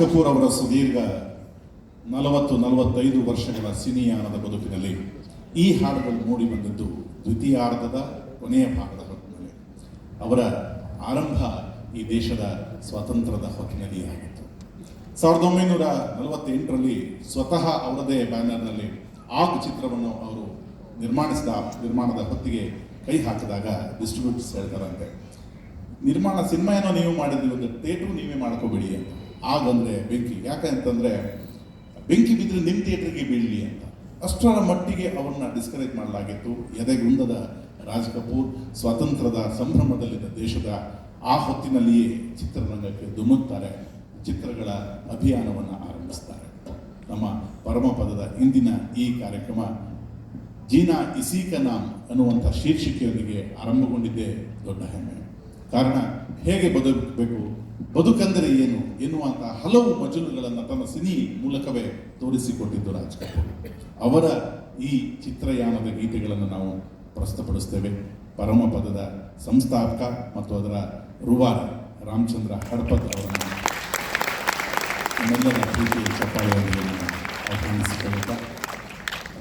ಕಪೂರ್ ಅವರ ಸುದೀರ್ಘ ನಲವತ್ತು, ನಲವತ್ತೈದು ವರ್ಷಗಳ ಸಿನಿಯಾನದ ಬದುಕಿನಲ್ಲಿ ಈ ಹಾಡುಗಳು ಮೂಡಿ ಬಂದದ್ದು ದ್ವಿತೀಯಾರ್ಧದ ಕೊನೆಯ ಭಾಗದ ಹೊತ್ತಿನಲ್ಲಿ. ಅವರ ಆರಂಭ ಈ ದೇಶದ ಸ್ವಾತಂತ್ರ್ಯದ ಹೊತ್ತಿನಲ್ಲಿ ಆಗಿತ್ತು. ಸಾವಿರದ ಒಂಬೈನೂರ ನಲವತ್ತೆಂಟರಲ್ಲಿ ಸ್ವತಃ ಅವರದೇ ಬ್ಯಾನರ್ನಲ್ಲಿ ಆಗ್ ಚಿತ್ರವನ್ನು ಅವರು ನಿರ್ಮಾಣಿಸಿದ, ನಿರ್ಮಾಣದ ಹೊತ್ತಿಗೆ ಕೈ ಹಾಕಿದಾಗ ಡಿಸ್ಟ್ರಿಬ್ಯೂಟರ್ಸ್ ಹೇಳ್ತಾರಂತೆ, ನಿರ್ಮಾಣ ಸಿನಿಮಾ ಏನೋ ನೀವು ಮಾಡಿದ್ರಿ, ಒಂದು ಥಿಯೇಟ್ರು ನೀವೇ ಮಾಡ್ಕೋಬೇಡಿ ಅಂತ. ಆಗಂದ್ರೆ ಬೆಂಕಿ. ಯಾಕೆ ಅಂತಂದ್ರೆ ಬೆಂಕಿ ಬಿದ್ದರೆ ನಿಮ್ಮ ಥಿಯೇಟ್ರಿಗೆ ಬೀಳಲಿ ಅಂತ. ಅಷ್ಟರ ಮಟ್ಟಿಗೆ ಅವರನ್ನ ಡಿಸ್ಕರೇಜ್ ಮಾಡಲಾಗಿತ್ತು. ಎದೆಗುಂದದ ರಾಜ್ ಕಪೂರ್ ಸ್ವಾತಂತ್ರ್ಯದ ಸಂಭ್ರಮದಲ್ಲಿದ್ದ ದೇಶದ ಆ ಹೊತ್ತಿನಲ್ಲಿಯೇ ಚಿತ್ರರಂಗಕ್ಕೆ ಧುಮುಕ್ತಾರೆ. ಚಿತ್ರಗಳ ಅಭಿಯಾನವನ್ನು ಆರಂಭಿಸ್ತಾರೆ. ನಮ್ಮ ಪರಮಪದದ ಇಂದಿನ ಈ ಕಾರ್ಯಕ್ರಮ ಜೀನಾ ಇಸೀಕ ನಾಮ್ ಅನ್ನುವಂಥ ಶೀರ್ಷಿಕೆಯೊಂದಿಗೆ ಆರಂಭಗೊಂಡಿದ್ದೇ ದೊಡ್ಡ ಹೆಮ್ಮೆ. ಕಾರಣ ಹೇಗೆ ಬದುಕಬೇಕು? ಬದುಕಂದರೆ ಏನು? ಎನ್ನುವಂಥ ಹಲವು ಮಜಲುಗಳನ್ನು ತನ್ನ ಸಿನಿ ಮೂಲಕವೇ ತೋರಿಸಿಕೊಟ್ಟಿದ್ದು ರಾಜ್ ಅವರ ಈ ಚಿತ್ರಯಾನದ ಗೀತೆಗಳನ್ನು ನಾವು ಪ್ರಸ್ತುತಪಡಿಸ್ತೇವೆ. ಪರಮಪದದ ಸಂಸ್ಥಾಪಕ ಮತ್ತು ಅದರ ರುವಾರ ರಾಮಚಂದ್ರ ಹಡಪತ್ ಅವರನ್ನು ಪ್ರೀತಿಯ ಚಪ್ಪಾಳೆಯೊಂದಿಗೆ ನಾನು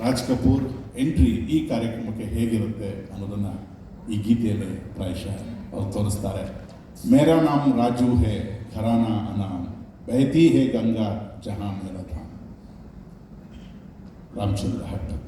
ರಾಜ್ ಕಪೂರ್ ಎಂಟ್ರಿ ಈ ಕಾರ್ಯಕ್ರಮಕ್ಕೆ ಹೇಗಿರುತ್ತೆ ಅನ್ನೋದನ್ನ ಈ ಗೀತೆಯಲ್ಲಿ ಪ್ರಾಯಶಃ ಅವರು ತೋರಿಸ್ತಾರೆ. ಮೇರಾ ನಾಮ್ ರಾಜು ಹೇ. घराना अनाम। बहती है गंगा जहाँ मेरा धाम रामचंद्र हट्टक